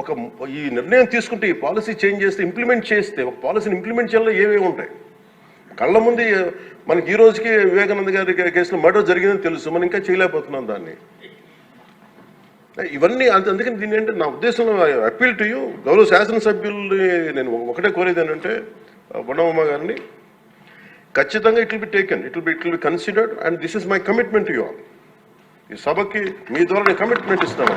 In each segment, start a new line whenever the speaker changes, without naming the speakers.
ఒక ఈ నిర్ణయం తీసుకుంటే ఈ పాలసీ చేంజ్ చేస్తే ఇంప్లిమెంట్ చేస్తే ఒక పాలసీని ఇంప్లిమెంట్ చేయాలో ఏవేవి ఉంటాయి? కళ్ళ ముందు మనకి ఈ రోజుకి వివేకానంద గారి కేసులో మర్డర్ జరిగిందని తెలుసు. మనం ఇంకా చేయలేకపోతున్నాం దాన్ని. ఇవన్నీ అంత అందుకని దీని ఏంటంటే నా ఉద్దేశంలో అప్పీల్ టు యూ గౌరవ శాసనసభ్యుల్ని నేను ఒకటే కోరేది ఏంటంటే బొండమ్మ గారిని ఖచ్చితంగా it will be taken it will be it will be considered and this is my commitment you all. ఈ సభకి మీ ద్వారా నేను కమిట్మెంట్ ఇస్తాను.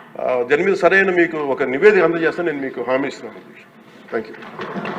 దాని మీద సరైన మీకు ఒక నివేదిక అందజేస్తాను నేను మీకు హామీ ఇస్తున్నాను. Thank you